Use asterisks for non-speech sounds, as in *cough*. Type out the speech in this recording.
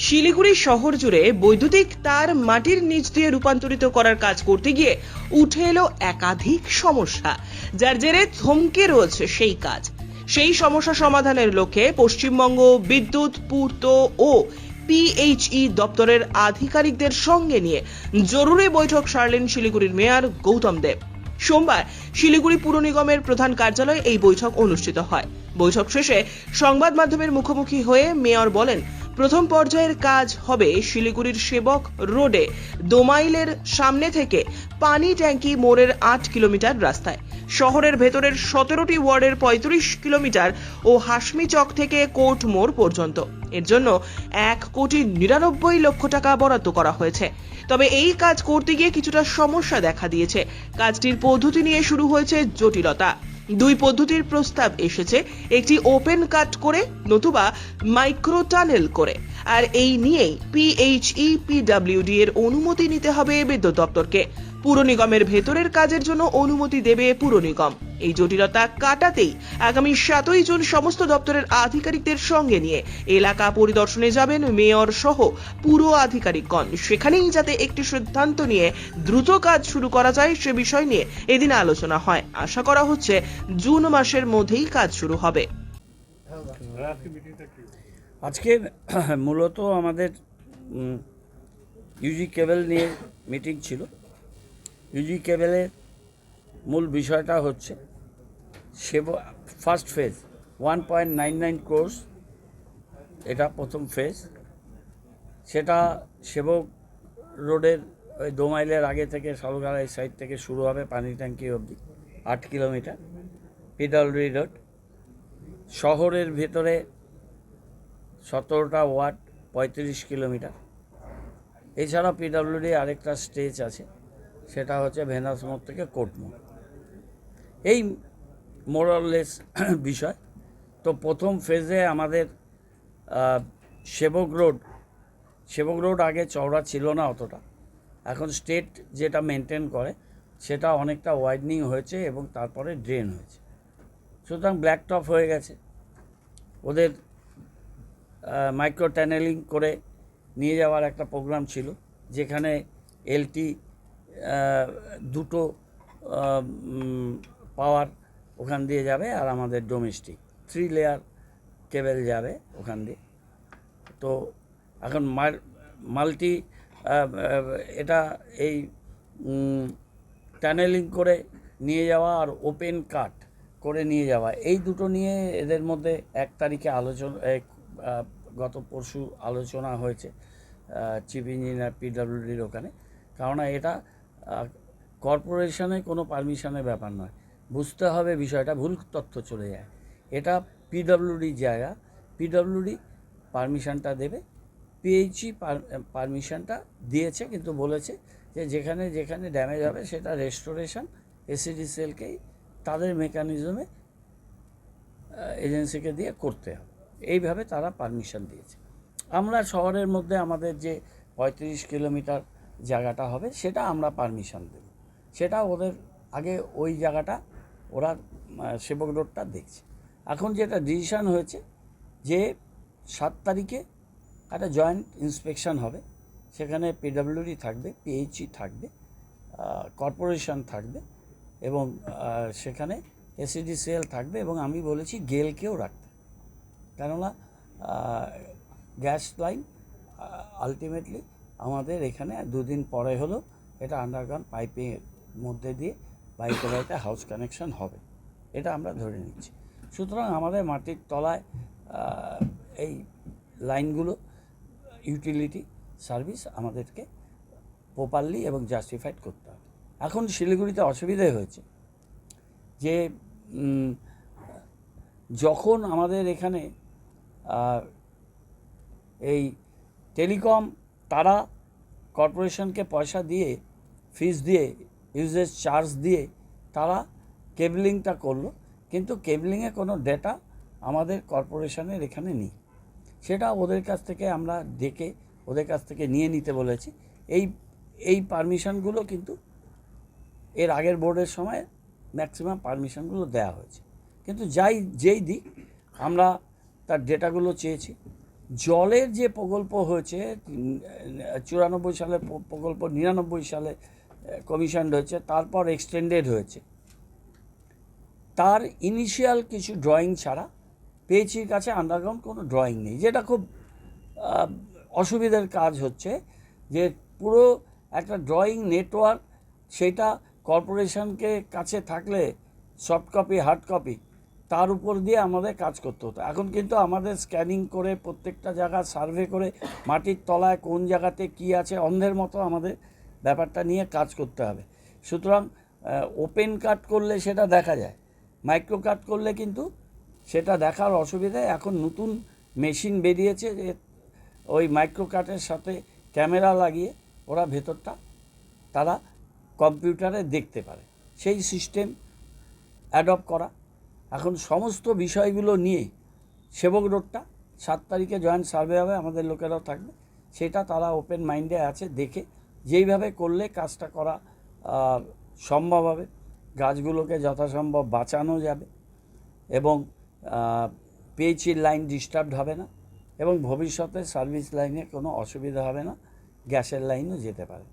শিলিগুড়ি শহর জুড়ে বৈদ্যুতিক তার মাটির নিচ দিয়ে রূপান্তরিত করার কাজ করতে গিয়ে উঠে এলো একাধিক সমস্যা, যার জেরে থমকে রয়েছে সেই কাজ। সেই সমস্যা সমাধানের লক্ষ্যে পশ্চিমবঙ্গ বিদ্যুৎ, পূর্ত ও পিএইচই দপ্তরের আধিকারিকদের সঙ্গে নিয়ে জরুরি বৈঠক সারলেন শিলিগুড়ির মেয়র গৌতম দেব। সোমবার শিলিগুড়ি পুর নিগমের প্রধান কার্যালয়ে এই বৈঠক অনুষ্ঠিত হয়। বৈঠক শেষে সংবাদ মাধ্যমের মুখোমুখি হয়ে মেয়র বলেন প্রথম পর্যায়ের কাজ হবে শিলিগুড়ির সেবক রোডে, দোমাইলের সামনে থেকে পানি ট্যাঙ্কি মোড়ের আট কিলোমিটার রাস্তায়। শহরের ভেতরের সতেরোটি ওয়ার্ডের পঁয়ত্রিশ কিলোমিটার ও হাসমি চক থেকে কোর্ট মোড় পর্যন্ত। এর জন্য এক কোটি নিরানব্বই লক্ষ টাকা বরাদ্দ করা হয়েছে। তবে এই কাজ করতে গিয়ে কিছুটা সমস্যা দেখা দিয়েছে। কাজটির পদ্ধতি নিয়ে শুরু হয়েছে জটিলতা। দুই পদ্ধতির প্রস্তাব এসেছে, একটি ওপেন কাট করে নতুবা মাইক্রো টানেল করে। আর এই নিয়েই পিএইচই পিডাব্লিউডি এর অনুমতি নিতে হবে বিদ্যুৎ দপ্তরকে। পুর নিগমের ভেতরের কাজের জন্য অনুমতি দেবে পুর নিগম এই জটিলতা কাটাতেই আগামী সাতই জুন সমস্ত দপ্তরের আধিকারিকদের সঙ্গে নিয়ে এলাকা পরিদর্শনে যাবেন মেয়র সহ পুর আধিকারিকগণ। সেখানেই যাতে একটি সিদ্ধান্ত নিয়ে দ্রুত কাজ শুরু করা যায় সে বিষয় নিয়ে এদিন আলোচনা হয়। আশা করা হচ্ছে জুন মাসের মধ্যেই কাজ শুরু হবে। আজকে মূলত আমাদের ইউজি কেবল নিয়ে মিটিং ছিল। ইউজি কেবলের মূল বিষয়টা হচ্ছে সেব first phase one point nine nine course এটা প্রথম ফেজ সেটা সেবক রোডের ওই দো মাইলের আগে থেকে সালগাড়া সাইড থেকে শুরু হবে পানি ট্যাঙ্কি অবধি, আট কিলোমিটার পিডালডি রোড। শহরের ভেতরে সতেরোটা ওয়ার্ড, পঁয়ত্রিশ কিলোমিটার। এছাড়া পিডাব্লিউডি আরেকটা স্টেজ আছে, সেটা হচ্ছে ভেনাস মোড় থেকে মোড় এই মোরাললেস *coughs* বিষয়। তো প্রথম ফেজে আমাদের সেবক রোড সেবক রোড আগে চওড়া ছিল না অতটা। এখন স্টেট যেটা মেনটেন করে, সেটা অনেকটা ওয়াইডনিং হয়েছে এবং তারপরে ড্রেন হয়েছে। সুতরাং ব্ল্যাক টপ হয়ে গেছে। ওদের মাইক্রো ট্যানেলিং করে নিয়ে যাওয়ার একটা প্রোগ্রাম ছিল, যেখানে এলটি দুটো পাওয়ার ওখান দিয়ে যাবে আর আমাদের ডোমেস্টিক থ্রি লেয়ার কেবেল যাবে ওখান দিয়ে। তো এখন মাল্টি এটা এই ট্যানেলিং করে নিয়ে যাওয়া আর ওপেন কাট করে নিয়ে যাওয়া, এই দুটো নিয়ে এদের মধ্যে এক তারিখে আলোচনা গত পরশু আলোচনা হয়েছে চিফ ইঞ্জিনিয়ার পিডব্লিউডির ওখানে। কেননা এটা কর্পোরেশনে কোনো পারমিশনের ব্যাপার নয়। বুঝতে হবে বিষয়টা, ভুল তথ্য চলে যায়। এটা পিডব্লিউডির জায়গা। পিডব্লিউডি পারমিশনটা দেবে। পিএইচই পারমিশনটা দিয়েছে, কিন্তু বলেছে যে যেখানে যেখানে ড্যামেজ হবে সেটা রেস্টোরেশন এসিডিসিএলকেই তাদের মেকানিজমে এজেন্সিকে দিয়ে করতে হবে। এইভাবে তারা পারমিশন দিয়েছে। আমরা শহরের মধ্যে আমাদের যে পঁয়ত্রিশ কিলোমিটার জায়গাটা হবে, সেটা আমরা পারমিশন দেব। সেটা ওদের, আগে ওই জায়গাটা ওরা সেবক রোডটা দেখছে। এখন যেটা ডিসিশন হয়েছে যে সাত তারিখে একটা জয়েন্ট ইন্সপেকশন হবে। সেখানে পিডব্লিউডি থাকবে পিএইচই থাকবে কর্পোরেশন থাকবে এবং সেখানে এসিডিসিএল থাকবে এবং আমি বলেছি গেলকেও রাখতে কেননা গ্যাস লাইন আলটিমেটলি আমাদের এখানে দুদিন পরে হলো এটা আন্ডারগ্রাউন্ড পাইপের মধ্যে দিয়ে বাড়িতে বাড়িতে হাউস কানেকশন হবে। এটা আমরা ধরে নিচ্ছি। সুতরাং আমাদের মাটির তলায় এই লাইনগুলো ইউটিলিটি সার্ভিস আমাদেরকে প্রপারলি এবং জাস্টিফাইড করতে হবে। এখন শিলিগুড়িতে অসুবিধে হয়েছে যে যখন আমাদের এখানে এই টেলিকম তারা কর্পোরেশনকে পয়সা দিয়ে ফিস দিয়ে ইউজেজ চার্জ দিয়ে তারা কেবলিংটা করল, কিন্তু কেবলিংয়ে কোনো ডেটা আমাদের কর্পোরেশনের এখানে নেই। সেটা ওদের কাছ থেকে আমরা ডেকে ওদের কাছ থেকে নিয়ে নিতে বলেছি। এই এই পারমিশনগুলো কিন্তু এর আগের বোর্ডের সময় ম্যাক্সিমাম পারমিশনগুলো দেওয়া হয়েছে। কিন্তু যাই, যেই দিক, আমরা তার ডেটাগুলো চেয়েছি। জলের যে প্রকল্প হয়েছে চুরানব্বই সালে প্রকল্প নিরানব্বই সালে কমিশন হয়েছে, তারপর এক্সটেন্ডেড হয়েছে। তার ইনিশিয়াল কিছু ড্রয়িং ছাড়া পেয়েছির কাছে আন্ডারগ্রাউন্ড কোনো ড্রয়িং নেই। যেটা খুব অসুবিধার কাজ হচ্ছে যে পুরো একটা ড্রয়িং নেটওয়ার্ক সেটা কর্পোরেশনকে কাছে থাকলে সফট কপি হার্ড কপি তার উপর দিয়ে আমাদের কাজ করতে হতো। এখন কিন্তু আমাদের স্ক্যানিং করে প্রত্যেকটা জায়গা সার্ভে করে মাটির তলায় কোন জায়গাতে কি আছে, অন্ধের মতো আমাদের ব্যাপারটা নিয়ে কাজ করতে হবে। সুতরাং ওপেন কাট করলে সেটা দেখা যায়। মাইক্রো কাট করলে কিন্তু সেটা দেখার অসুবিধা এখন নতুন মেশিন বেরিয়েছে যে ওই মাইক্রো কাটের সাথে ক্যামেরা লাগিয়ে ওরা ভেতরটা তারা কম্পিউটারে দেখতে পারে। সেই সিস্টেম অ্যাডপ্ট করা। এখন সমস্ত বিষয়গুলো নিয়ে সেবক রোডটা সাত তারিখে জয়েন্ট সার্ভে হবে, আমাদের লোকেরাও থাকবে। সেটা তারা ওপেন মাইন্ডে আছে, দেখে যেইভাবে করলে কাজটা করা সম্ভব হবে, গাছগুলোকে যথাসম্ভব বাঁচানো যাবে এবং পেয়েছি লাইন ডিস্টার্বড হবে না এবং ভবিষ্যতে সার্ভিস লাইনে কোনো অসুবিধা হবে না, গ্যাসের লাইনও যেতে পারে।